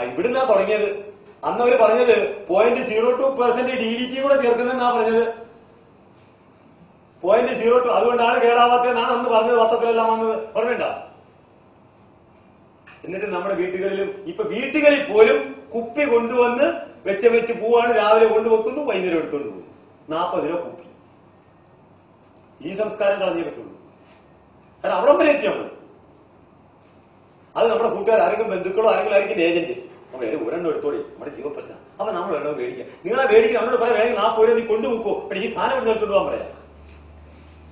ഇവിടുന്നാ തുടങ്ങിയത്. അന്ന് അവർ പറഞ്ഞത് point zero two percent D D T കൂടെ ചേർക്കുന്നെന്നാ പറഞ്ഞത്. പോയിന്റ് സീറോ ടു അതുകൊണ്ടാണ് കേടാവാത്തതെന്നാണ് അന്ന് പറഞ്ഞത് പത്രത്തിലെല്ലാം വന്നത്. ഓർമ്മയുണ്ടോ? എന്നിട്ട് നമ്മുടെ വീട്ടുകളിലും ഇപ്പൊ വീട്ടുകളിൽ പോലും കുപ്പി കൊണ്ടുവന്ന് വെച്ച് വെച്ച് പോവാണ് രാവിലെ കൊണ്ടുവെക്കുന്നു വൈകുന്നേരം എടുത്തുകൊണ്ട് പോകും. നാൽപ്പത് രൂപ കുപ്പി. ഈ സംസ്കാരം കളഞ്ഞേ പറ്റുള്ളൂ. കാരണം അവിടം വരെ എത്തി നമ്മൾ അത് നമ്മുടെ കൂട്ടുകാർ ആരെങ്കിലും ബന്ധുക്കളോ ആരെങ്കിലും ആയിരിക്കും ഏജന്റ്. എടി ഒരെണ്ണം എടുത്തോളി നമ്മുടെ ജീവപ്രശ്നം അപ്പൊ നമ്മൾ വേണം മേടിക്കാം. നിങ്ങളെ മേടിക്കുക. നമ്മളോട് പറയാം വേണമെങ്കിൽ നാ രൂപ നീ കൊണ്ടുപോക്കോ. അപ്പൊ ഈ സാധനം ഇവിടെ എടുത്തോണ്ട് പോകാൻ പറയാം.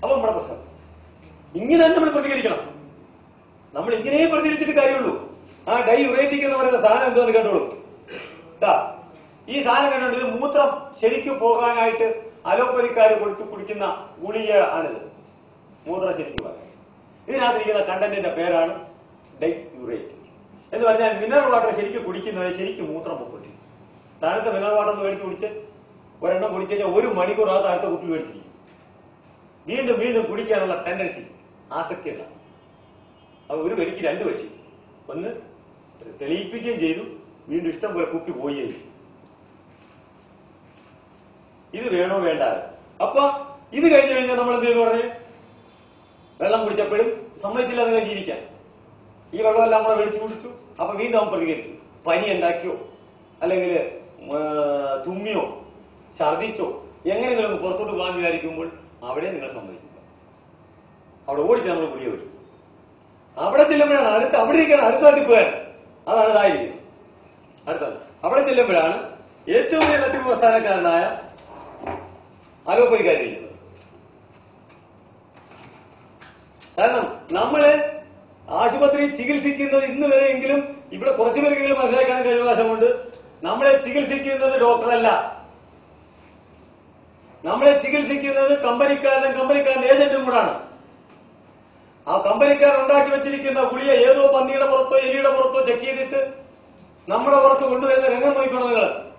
അപ്പൊ നമ്മുടെ പ്രശ്നം. ഇങ്ങനെ തന്നെ നമ്മൾ പ്രതികരിക്കണം. നമ്മൾ ഇങ്ങനെ പ്രതികരിച്ചിട്ട് കാര്യമുള്ളൂ. ആ ഡൈ യുറേറ്റിക് എന്ന് പറയുന്ന സാധനം എന്തോന്ന് കേട്ടോളൂ. ട്ടാ, ഈ സാധനം കണ്ടുകൊണ്ട് ഇത് മൂത്രം ശരിക്കും പോകാനായിട്ട് അലോപ്പതിക്കാർ കൊടുത്തു കുടിക്കുന്ന ഗുളിക ആണിത് മൂത്രം ശരിക്കും പറയാം ഇതിനകത്തിരിക്കുന്ന കണ്ടന്റിന്റെ പേരാണ് ഡൈ യുറേറ്റിക് എന്ന് പറഞ്ഞാൽ മിനറൽ വാട്ടർ ശരിക്കും കുടിക്കുന്നത് ശരിക്കും മൂത്രം പൊക്കൊണ്ടി താഴത്തെ മിനറൽ വാട്ടർ മേടിച്ച് കുടിച്ച് ഒരെണ്ണം കുടിച്ചു കഴിഞ്ഞാൽ ഒരു മണിക്കൂർ ആ താഴത്തെ കുപ്പി മേടിച്ചിരിക്കും. വീണ്ടും വീണ്ടും കുടിക്കാനുള്ള ടെൻഡൻസി ആസക്തിയല്ല. അപ്പൊ ഒരു വെടിക്ക് രണ്ട് വെടി ഒന്ന് തെളിയിപ്പിക്കുകയും ചെയ്തു. വീണ്ടും ഇഷ്ടം പോലെ കുപ്പി പോയേ ഇത് വേണോ വേണ്ട? അപ്പൊ ഇത് കഴിഞ്ഞു കഴിഞ്ഞാൽ നമ്മൾ എന്ത് പറഞ്ഞു വെള്ളം കുടിച്ചപ്പോഴും സമ്മതിച്ചില്ല നിങ്ങൾ ജീവിക്കാൻ ഈ വെള്ളമെല്ലാം കൂടെ മേടിച്ചു കുടിച്ചു. അപ്പൊ വീണ്ടും അവൻ പ്രതികരിച്ചു. പനി ഉണ്ടാക്കിയോ? അല്ലെങ്കിൽ തുമ്മിയോ? ഛർദിച്ചോ എങ്ങനെയെങ്കിലും പുറത്തോട്ട് പോകാൻ വിചാരിക്കുമ്പോൾ അവിടെ നിങ്ങൾ സമ്മതിക്കില്ല അവിടെ ഓടിച്ച് നമ്മൾ കുടിയെ വരും അവിടെ ചെല്ലുമ്പോഴാണ് അടുത്ത് അവിടെ ഇരിക്കണം അടുത്ത തട്ടിപ്പുകാരൻ അതാണ് ഇതായിരിക്കും അടുത്തത് അവിടെ ചെല്ലുമ്പോഴാണ് ഏറ്റവും വലിയ തട്ടിപ്പ് പ്രസ്ഥാനക്കാരനായ അലോപ്പതിക്കാരിയിരിക്കുന്നത് കാരണം നമ്മൾ ആശുപത്രി ചികിത്സിക്കുന്നത് ഇന്ന് വരെയെങ്കിലും ഇവിടെ കുറച്ചു പേർക്കെങ്കിലും മനസ്സിലാക്കാൻ കഴിയുന്ന നമ്മളെ ചികിത്സിക്കുന്നത് ഡോക്ടറല്ല. നമ്മളെ ചികിത്സിക്കുന്നത് കമ്പനിക്കാരനും കമ്പനിക്കാരന്റെ ഏജന്റും കൂടാണ്. ആ കമ്പനിക്കാരൻ ഉണ്ടാക്കി വെച്ചിരിക്കുന്ന ഗുളിയെ ഏതോ പന്നിയുടെ പുറത്തോ എലിയുടെ പുറത്തോ ചെക്ക് ചെയ്തിട്ട് നമ്മുടെ പുറത്ത് കൊണ്ടുവരുന്ന രംഗം നോക്കണം നിങ്ങൾ.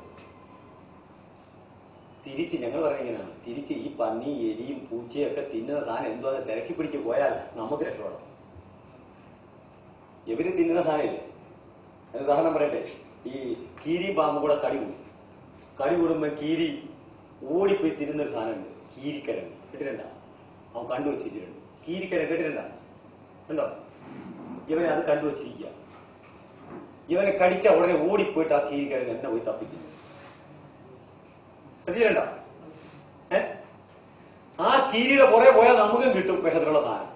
തിരിച്ച് ഞങ്ങൾ പറയുന്നത് ഇങ്ങനെയാണ്. തിരിച്ച് ഈ പന്നി എലിയും പൂച്ചയൊക്കെ തിന്നുന്ന താൻ എന്തോ തിരക്കി പിടിച്ച് പോയാൽ നമുക്ക് രക്ഷപ്പെടാം. ഇവർ തിന്നുന്ന സാധനമില്ലേ? അതിന് ഉദാഹരണം പറയട്ടെ. ഈ കീരി പാമ്പ് കൂടെ കടി. കൂടും കടി കൂടുമ്പോ കീരി ഓടിപ്പോയി തിരുന്നൊരു സാധനമുണ്ട്. കീരിക്കിഴങ്ങ് കിട്ടിട്ടുണ്ട? അവൻ കണ്ടുവച്ചിട്ടുണ്ട് കീരിക്കിഴങ്ങ് കേട്ടിട്ടുണ്ട? ഉണ്ടോ? ഇവനെ അത് കണ്ടുവച്ചിരിക്കുക ഇവനെ കടിച്ച ഉടനെ ഓടിപ്പോയിട്ട് ആ കീരിക്കിഴങ്ങ് എന്നെ പോയി തപ്പിക്കുന്നു. ശ്രദ്ധിച്ചിട്ടുണ്ടോ? ഏ? ആ കീരിയുടെ പുറകെ പോയാൽ നമുക്കും കിട്ടും വിഷത്തിലുള്ള സാധനം.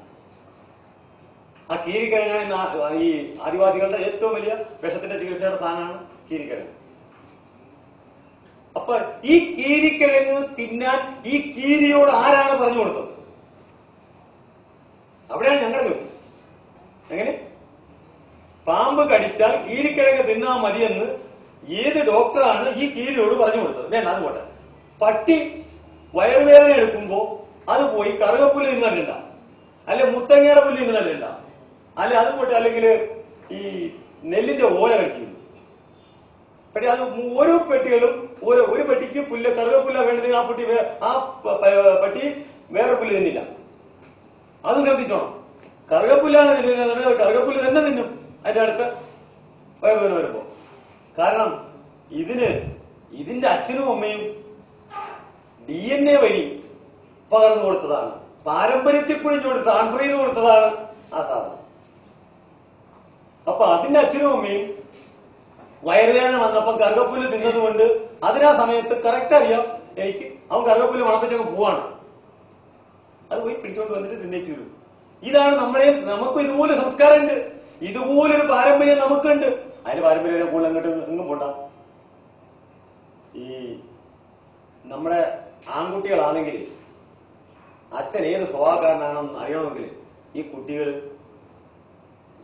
ആ കീരിക്കിഴങ്ങ് എന്ന ഈ ആദിവാസികളുടെ ഏറ്റവും വലിയ വിഷത്തിന്റെ ചികിത്സയുടെ സാധനമാണ് കീരിക്കിഴങ്ങ് അപ്പൊ ഈ കീരിക്കിഴങ്ങ് തിന്നാൻ ഈ കീരിയോട് ആരാണ് പറഞ്ഞു കൊടുത്തത്? അവിടെയാണ് ഞങ്ങളുടെ ചോദ്യം. എങ്ങനെ? പാമ്പ് കടിച്ചാൽ കീരിക്കിഴങ്ങ് തിന്നാ മതിയെന്ന് ഏത് ഡോക്ടറാണ് ഈ കീരിയോട് പറഞ്ഞു കൊടുത്തത്? വേണ്ട അത് പോട്ടെ. പട്ടി വയറുവേദന എടുക്കുമ്പോ അത് പോയി കറുകപ്പുല്ല് തിന്നിട്ടുണ്ട അല്ലെ മുത്തങ്ങയുടെ പുല്ല് തിന്നിട്ടുണ്ട അല്ലെ അത് പോട്ടെ അല്ലെങ്കിൽ ഈ നെല്ലിന്റെ ഓല കഴിച്ചിരുന്നു പക്ഷെ അത് ഓരോ പെട്ടികളും ഓരോ ഒരു പെട്ടിക്ക് പുല്ല് കറുകപ്പുല്ല വേണ്ടത് ആ പെട്ടി ആ പട്ടി വേറെ പുല്ല് തിന്നില്ല അത് ശ്രദ്ധിച്ചോണം. കറുകപ്പുല്ലാണ് തിന്നുന്നത് കറുകപ്പുല്ല് തന്നെ തിന്നും അതിന്റെ അടുത്ത് വരുമ്പോ. കാരണം ഇതിന് ഇതിന്റെ അച്ഛനും അമ്മയും ഡി എൻ എ വഴി പകർന്നു കൊടുത്തതാണ്. പാരമ്പര്യത്തിൽ കൂടി ട്രാൻസ്ഫർ ചെയ്ത് കൊടുത്തതാണ് ആ സാധനം. അപ്പൊ അതിന്റെ അച്ഛനും അമ്മയും വയറുവേദന വന്നപ്പോ കറുകപ്പുല്ല് തിന്നതുകൊണ്ട് അതിനാ സമയത്ത് കറക്റ്റ് അറിയാം എനിക്ക് അവൻ കറുകപ്പുല്ല് വളപ്പിച്ചങ്ങ് പോവാണ്. അത് പോയി പിടിച്ചോണ്ട് വന്നിട്ട് തിന്നേച്ചു വരും. ഇതാണ് നമ്മളെ നമുക്കും ഇതുപോലെ സംസ്കാരമുണ്ട് ഇതുപോലൊരു പാരമ്പര്യം നമുക്കുണ്ട്. അതിന്റെ പാരമ്പര്യം കൂടുതൽ അങ്ങോട്ട് എങ്ങും പോണ്ട. ഈ നമ്മുടെ ആൺകുട്ടികളാണെങ്കിൽ അച്ഛൻ ഏത് സ്വഭാവക്കാരനാണെന്ന് അറിയണമെങ്കിൽ ഈ കുട്ടികൾ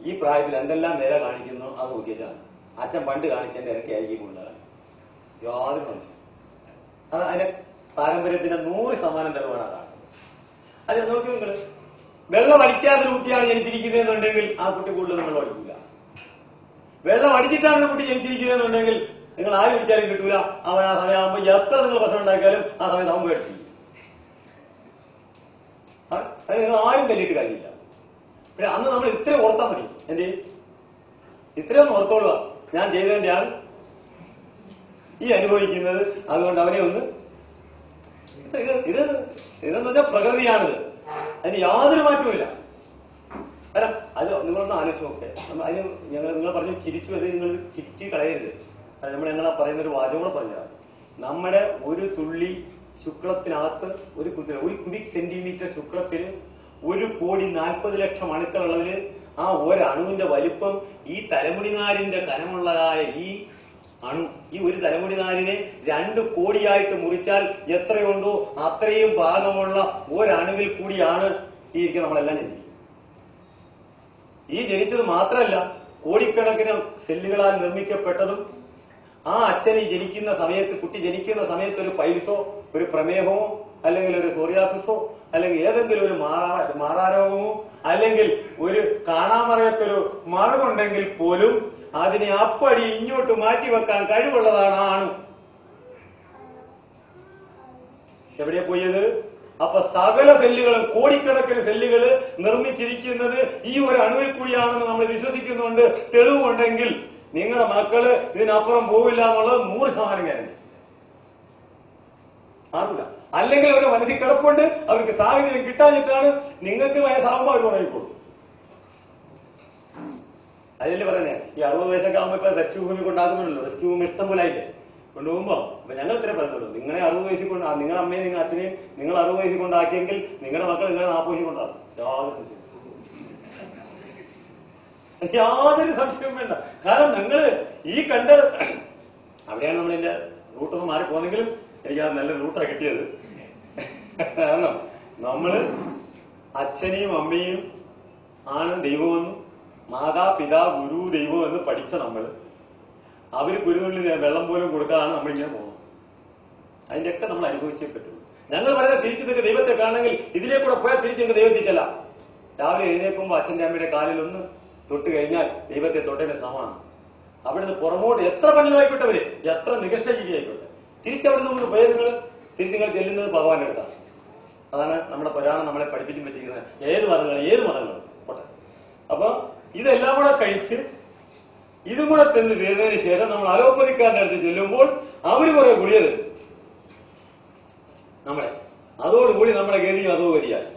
ഈ പ്രായത്തിൽ എന്തെല്ലാം നേരെ കാണിക്കുന്നു അത് നോക്കിയിട്ടാണ് അച്ഛൻ പണ്ട് കാണിച്ചതിന്റെ ഇരട്ടിയായിരിക്കും കൊണ്ടുവരാൻ യാതൊരു സംശയം അത് അതിന്റെ പാരമ്പര്യത്തിന്റെ നൂറ് ശതമാനം തെളിവാണ് അതാണ്. അത് നോക്കി നിങ്ങൾ വെള്ളം അടിക്കാത്തൊരു കുട്ടിയാണ് ജനിച്ചിരിക്കുന്നതെന്നുണ്ടെങ്കിൽ ആ കുട്ടി കൂടുതൽ വെള്ളം അടിക്കില്ല വെള്ളം അടിച്ചിട്ടാണ് കുട്ടി ജനിച്ചിരിക്കുന്നതെന്നുണ്ടെങ്കിൽ നിങ്ങൾ ആര് പിടിച്ചാലും കിട്ടൂല. അവൻ ആ സമയമാകുമ്പോൾ എത്ര നിങ്ങൾ പ്രശ്നം ഉണ്ടാക്കിയാലും ആ സമയത്ത് അവൻ മേടിച്ചു അത് നിങ്ങൾ ആരും തല്ലിയിട്ട് കാര്യമില്ല. പക്ഷെ അന്ന് നമ്മൾ ഇത്ര ഓർത്താൽ മതി. എന്ത്? ഇത്രയൊന്നും ഓർത്തോളുക. ഞാൻ ചെയ്തതിന്റെയാണ് ഈ അനുഭവിക്കുന്നത്. അതുകൊണ്ട് അവനെ ഒന്ന് ഇത് ഇത് ഇത് ഇതെന്ന് പറഞ്ഞാൽ പ്രകൃതിയാണിത്. അതിന് യാതൊരു മാറ്റവുമില്ല കാരണം അത് നിങ്ങളൊന്ന് ആലോചിച്ച് നോക്കെ. അതിന് ഞങ്ങൾ നിങ്ങൾ പറഞ്ഞു ചിരിച്ചു അത് നിങ്ങൾ ചിരിച്ച് കളയരുത്. അത് നമ്മൾ ഞങ്ങളാ പറയുന്ന ഒരു വാചകം കൂടെ പറഞ്ഞതാണ്. നമ്മുടെ ഒരു തുള്ളി ശുക്ലത്തിനകത്ത് ഒരു കുതിര ഒരു ക്യൂബിക് സെന്റിമീറ്റർ ശുക്ലത്തിന് ഒരു കോടി നാൽപ്പത് ലക്ഷം അണുക്കളുള്ളതിൽ ആ ഒരണുവിന്റെ വലിപ്പം ഈ തലമുടിനാരിന്റെ കനമുള്ളതായ ഈ അണു ഈ ഒരു തലമുടിനാരിനെ രണ്ട് കോടിയായിട്ട് മുറിച്ചാൽ എത്രയുണ്ടോ അത്രയും ഭാഗമുള്ള ഒരണുവിൽ കൂടിയാണ് ഈ നമ്മളെല്ലാം ജനിക്കുന്നത് ഈ ജനിച്ചത് മാത്രമല്ല കോടിക്കണക്കിന് സെല്ലുകളാൽ നിർമ്മിക്കപ്പെട്ടതും ആ അച്ഛനെ ജനിക്കുന്ന സമയത്ത് കുട്ടി ജനിക്കുന്ന സമയത്ത് ഒരു പൈസോ ഒരു പ്രമേഹമോ അല്ലെങ്കിൽ ഒരു സോറിയാസിസോ അല്ലെങ്കിൽ ഏതെങ്കിലും ഒരു മാറാ മാറാരോഗമോ അല്ലെങ്കിൽ ഒരു കാണാമറിയത്തൊരു മറുകുണ്ടെങ്കിൽ പോലും അതിനെ അപ്പടി ഇങ്ങോട്ട് മാറ്റി വെക്കാൻ കഴിവുള്ളതാണ് ആണ്. എവിടെയാ എവിടെ പോയത്? അപ്പൊ സകല സെല്ലുകളും കോടിക്കണക്കിന് സെല്ലുകൾ നിർമ്മിച്ചിരിക്കുന്നത് ഈ ഒരു അണുവിൽ കൂടിയാണെന്ന് നമ്മൾ വിശ്വസിക്കുന്നുണ്ട്. തെളിവുണ്ടെങ്കിൽ നിങ്ങളുടെ മക്കൾ ഇതിനപ്പുറം പോവില്ല എന്നുള്ളത് നൂറ് ശതമാനം ഗ്യാരണ്ടി. ആറില്ല അല്ലെങ്കിൽ അവരുടെ മനസ്സിൽ കിടപ്പുണ്ട് അവർക്ക് സാഹചര്യം കിട്ടാഞ്ഞിട്ടാണ് നിങ്ങൾക്ക് വയസ്സാകുമ്പോൾ അവർ തുടങ്ങിക്കോളൂ അതിലല്ലേ പറയുന്നേ ഈ അറുപത് വയസ്സൊക്കെ ആകുമ്പോൾ ഇപ്പൊ റെസ്ക്യൂ ഭൂമി കൊണ്ടാക്കുന്നുണ്ടല്ലോ. റെസ്ക്യൂ ഭൂമി ഇഷ്ടം പോലെ ആയില്ലേ? കൊണ്ടുപോകുമ്പോ അപ്പൊ ഞങ്ങൾ ഇത്രേ പറഞ്ഞുള്ളൂ നിങ്ങളെ അറുപത് വയസ്സിൽ കൊണ്ട് നിങ്ങളുടെ അമ്മയെ നിങ്ങളുടെ അച്ഛനെയും നിങ്ങൾ അറുപത് വയസ്സിൽ കൊണ്ടാക്കിയെങ്കിൽ നിങ്ങളുടെ മക്കൾ നിങ്ങളെ നാൽപ്പത് വയസ്സിൽ കൊണ്ടാകും. യാതൊരു യാതൊരു സംശയവും വേണ്ട. കാരണം നിങ്ങൾ ഈ കണ്ട അവിടെയാണ് നമ്മളിന്റെ റൂട്ടൊന്ന് മാറി പോന്നെങ്കിലും എനിക്ക് അത് നല്ല റൂട്ടാ കിട്ടിയത്. കാരണം നമ്മൾ അച്ഛനെയും അമ്മയും ആണ് ദൈവമെന്നും മാതാപിതാ ഗുരു ദൈവം എന്ന് പഠിച്ച നമ്മൾ അവർ കുരുന്നുള്ളിൽ വെള്ളം പോലും കൊടുക്കാതാണ് നമ്മളിങ്ങനെ പോകുന്നത് അതിന്റെയൊക്കെ നമ്മൾ അനുഭവിച്ചേ പറ്റുള്ളൂ ഞങ്ങൾ പറയുന്നത് തിരിച്ചു നിൽക്ക് ദൈവത്തെ കാണണമെങ്കിൽ ഇതിലേ കൂടെ പോയാൽ തിരിച്ചു നിൽക്ക് ദൈവത്തിൽ ചെല്ലാം. രാവിലെ എഴുന്നേൽക്കുമ്പോൾ അച്ഛന്റെ അമ്മയുടെ കാലിൽ ഒന്ന് തൊട്ട് കഴിഞ്ഞാൽ ദൈവത്തെ തൊട്ടതിന്റെ സമമാണ്. അവിടുന്ന് പുറമോട്ട് എത്ര പണികളായിക്കോട്ടവര് എത്ര നികഷ്ട ജീവി ആയിക്കോട്ടെ തിരിച്ചവിടെ നിന്ന് ഉപയോഗങ്ങൾ തിരിച്ച് നിങ്ങൾ ചെല്ലുന്നത് ഭഗവാന്റെ അടുത്താണ്. അതാണ് നമ്മുടെ പുരാണം നമ്മളെ പഠിപ്പിച്ചും വെച്ചിരിക്കുന്നത് ഏത് മതങ്ങൾ ഏത് മതങ്ങൾ? പോട്ടെ. അപ്പൊ ഇതെല്ലാം കൂടെ കഴിച്ച് ഇതും കൂടെ തിന്ന് തീർന്നതിന് ശേഷം നമ്മൾ അലോപ്പതിക്കാരന്റെ അടുത്ത് ചെല്ലുമ്പോൾ അവർ കുറെ ഗുളിയത് നമ്മളെ. അതോടുകൂടി നമ്മുടെ ഗതിയും അതോ ഗതിയായി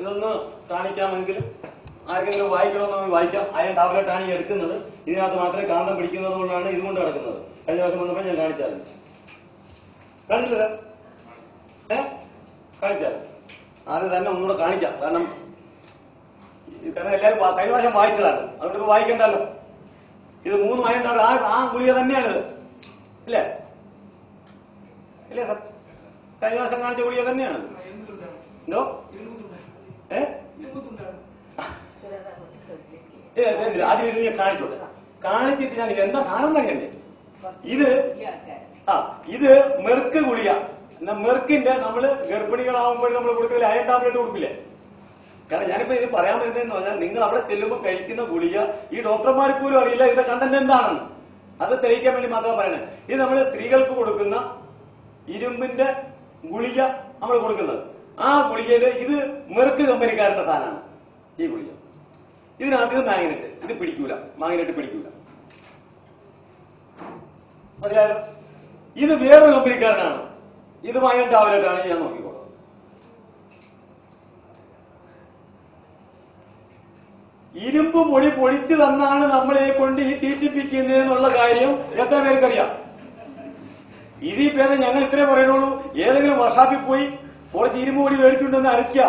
ഇതൊന്ന് കാണിക്കാമെങ്കിൽ ആർക്കെങ്കിലും വായിക്കണമെന്ന് വായിക്കാം. അയൺ ടാബ്ലറ്റ് ആണ് ഈ എടുക്കുന്നത്. ഇതിനകത്ത് മാത്രമേ കാന്തം പിടിക്കുന്നത് കൊണ്ടാണ് ഇതുകൊണ്ട് കിടക്കുന്നത് കഴിഞ്ഞ ദിവസം വന്നപ്പോൾ ഞാൻ കാണിച്ചായിരുന്നു. കണ്ടില്ല കാണിച്ചാൽ കാണിച്ചായിരുന്നു. ആദ്യം തന്നെ ഒന്നുകൂടെ കാണിക്കാം. കാരണം കാരണം എല്ലാവരും കഴിഞ്ഞ പ്രാവശ്യം വായിച്ചതാണ്. അതുകൊണ്ട് ഇപ്പൊ വായിക്കണ്ടല്ലോ. ഇത് മൂന്ന് ടാബ്ലറ്റ് ആ ആ ഗുളിക തന്നെയാണിത്. അല്ലേ അല്ലേ സർ കഴിഞ്ഞ ദിവസം കാണിച്ച ഗുളിക തന്നെയാണ് എന്തോ? ഏ? ആദ്യം ഇത് ഞാൻ കാണിച്ചു കൊടുക്കാം. കാണിച്ചിട്ട് ഞാൻ ഇത് എന്താ സാധനം തന്നെയുണ്ട് ഇത് ആ ഇത് മെർക്ക് ഗുളിക. എന്നാ മെർക്കിന്റെ നമ്മൾ ഗർഭിണികളാവുമ്പോൾ നമ്മൾ കൊടുക്കില്ല അയൺ ടാബ്ലറ്റ് കൊടുക്കില്ലേ? കാരണം ഞാനിപ്പോ ഇത് പറയാൻ വരുന്നതെന്ന് പറഞ്ഞാൽ നിങ്ങൾ അവിടെ ചെല്ലുമ്പോൾ കഴിക്കുന്ന ഗുളിക ഈ ഡോക്ടർമാർക്ക് പോലും അറിയില്ല ഇതിന്റെ കണ്ടന്റ് എന്താണെന്ന്. അത് തെളിയിക്കാൻ വേണ്ടി മാത്രമേ പറയണേ ഇത് നമ്മൾ സ്ത്രീകൾക്ക് കൊടുക്കുന്ന ഇരുമ്പിന്റെ ഗുളിക നമ്മൾ കൊടുക്കുന്നത്. ആ ഗുളികയിൽ ഇത് മെർക്ക് കമ്പനിക്കാരുടെ സാധനമാണ്. ഈ ഗുളിക. ഇതിനകത്ത് ഇത് മാഗ്നറ്റ്. ഇത് പിടിക്കൂല. മാഗ്നറ്റ് പിടിക്കൂല. മനസ്സിലായോ ഇത് വേറൊരു കമ്പനിക്കാരനാണ്. ഇത് മാഗ്നറ്റ് ടാബ്ലറ്റ് ആണ് ഞാൻ നോക്കിക്കോളാം. ഇരുമ്പ് പൊടി പൊടിച്ചു തന്നാണ് നമ്മളെ കൊണ്ട് ഈ തീറ്റിപ്പിക്കുന്നത് എന്നുള്ള കാര്യം എത്ര പേർക്കറിയാം? ഇതിൽ പേര് ഞങ്ങൾ ഇത്രേ പറയുന്നുള്ളൂ. ഏതെങ്കിലും വർഷാപ്പിൽ പോയി കുറച്ച് ഇരുമ്പ് പൊടി മേടിച്ചുണ്ടെന്ന് അരയ്ക്കുക.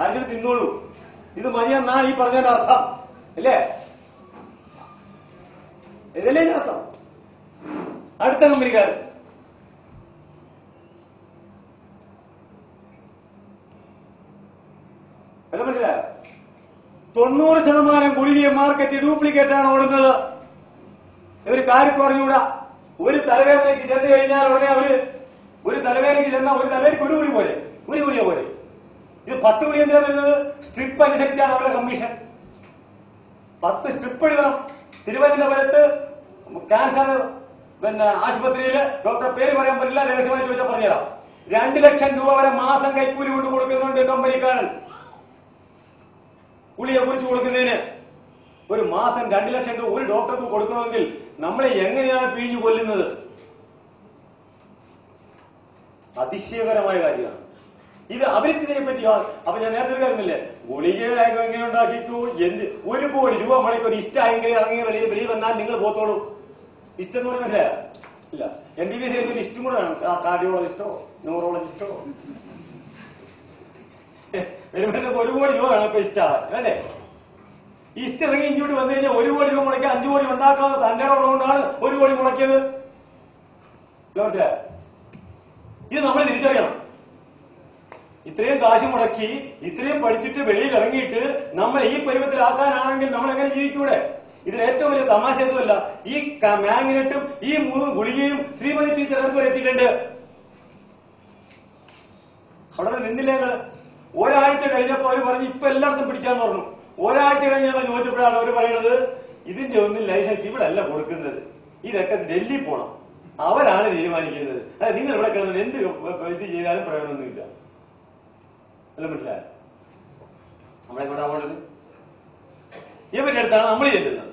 അരച്ചിട്ട് തിന്നോളൂ. ഇത് മതിയെന്നാണ് ഈ പറഞ്ഞതിന്റെ അർത്ഥം? അല്ലേ? ഇതല്ലേ അർത്ഥം. അടുത്ത കമ്പനിക്കാരൻ. അല്ല തൊണ്ണൂറ് ശതമാനം ഗുളികയെ മാർക്കറ്റ് ഡ്യൂപ്ലിക്കേറ്റ് ആണ് ഓടുന്നത്. ഇവർ കാര്യം പറഞ്ഞുകൂടാ? ഒരു തലവേദനയ്ക്ക് ചെന്ന് കഴിഞ്ഞാൽ ഉടനെ അവർ ഒരു തലവേദനയ്ക്ക് ചെന്നാൽ ഒരു തലവേദനയ്ക്ക് ഒരു ഗുളി പോലെ ഒരു ഗുളിക പോലെ. ഇത് പത്ത് വിളി എന്തിനാ വരുന്നത്? സ്ട്രിപ്പ് അനുസരിച്ചാണ് അവരുടെ കമ്മീഷൻ പത്ത് സ്ട്രിപ്പ് എഴുതണം. തിരുവനന്തപുരത്ത് ക്യാൻസർ പിന്നെ ആശുപത്രിയിൽ ഡോക്ടർ പേര് പറയാൻ പറ്റില്ല രഹസ്യമായി ചോദിച്ചാൽ പറഞ്ഞുതരാം. രണ്ട് ലക്ഷം രൂപ വരെ മാസം കൈക്കൂലി കൊണ്ട് കൊടുക്കുന്നുണ്ട് കമ്പനിക്കാരൻ ഗുളിയെ കുറിച്ച് കൊടുക്കുന്നതിന് ഒരു മാസം രണ്ട് ലക്ഷം രൂപ ഒരു ഡോക്ടർക്ക് കൊടുക്കണമെങ്കിൽ നമ്മളെ എങ്ങനെയാണ് പിഴിഞ്ഞു കൊല്ലുന്നത്? അതിശയകരമായ കാര്യമാണ്. ഇത് അവർക്ക് ഇതിനെ പറ്റി അപ്പൊ ഞാൻ നേരത്തെ കാര്യമില്ലേ ഗുളിക എങ്ങനെ ഉണ്ടാക്കിക്കൂ എന്ത്? ഒരു കോടി രൂപ മണിക്ക് ഒരു ഇഷ്ടമായെങ്കിൽ ഇറങ്ങി വെളിയിൽ വെളിയിൽ വന്നാൽ നിങ്ങൾ പോത്തോളൂ. ഇഷ്ടം എന്ന് പറഞ്ഞാൽ ഇല്ല. എം ബി ബി എസ് ഒരു ഇഷ്ടം കൂടെ വേണം. കാർഡിയോളജിസ്റ്റോ ന്യൂറോളജിസ്റ്റോ വരുമ്പോഴത്തേക്ക് ഒരു കോടി രൂപ വേണം ഇപ്പൊ ഇഷ്ടമാണ് ഇഷ്ടം ഇറങ്ങി ഇങ്ങോട്ട് വന്നു കഴിഞ്ഞാൽ ഒരു കോടി രൂപ മുടക്കി അഞ്ചു കോടി ഉണ്ടാക്കാതെ തന്റെ ഉള്ളതുകൊണ്ടാണ് ഒരു കോടി മുടക്കിയത്. ഇത് നമ്മൾ തിരിച്ചറിയണം. ഇത്രയും കാശ് മുടക്കി ഇത്രയും പഠിച്ചിട്ട് വെളിയിൽ ഇറങ്ങിയിട്ട് നമ്മൾ ഈ പരുവത്തിലാക്കാനാണെങ്കിൽ നമ്മൾ എങ്ങനെ ജീവിക്കൂടെ? ഇതിൽ ഏറ്റവും വലിയ തമാശ എന്തുമല്ല ഈ മാഗ്നറ്റും ഈ മൂന്ന് ഗുളികയും ശ്രീമതി ടീച്ചർ അടുത്ത് വരെ എത്തിയിട്ടുണ്ട്. അവിടെ നിന്നില്ല ഞങ്ങൾ ഒരാഴ്ച കഴിഞ്ഞപ്പോ അവർ പറഞ്ഞു ഇപ്പൊ എല്ലായിടത്തും പിടിക്കാന്ന് പറഞ്ഞു. ഒരാഴ്ച കഴിഞ്ഞ് ഞങ്ങൾ ചോദിച്ചപ്പോഴാണ് അവർ പറയുന്നത് ഇതിന്റെ ഒന്നും ലൈസൻസ് ഇവിടെ അല്ല കൊടുക്കുന്നത്. ഇതൊക്കെ ഡൽഹി പോണം. അവരാണ് തീരുമാനിക്കുന്നത്. അതായത് നിങ്ങൾ ഇവിടെ കിടന്നത് എന്ത് ഇത് ചെയ്താലും പ്രയോജനമൊന്നുമില്ല. അല്ല മനസ്സിലായോ? നമ്മളെ കൊണ്ടാ പോണത് ഇവരുടെ അടുത്താണ് നമ്മൾ ചെല്ലുന്നത്.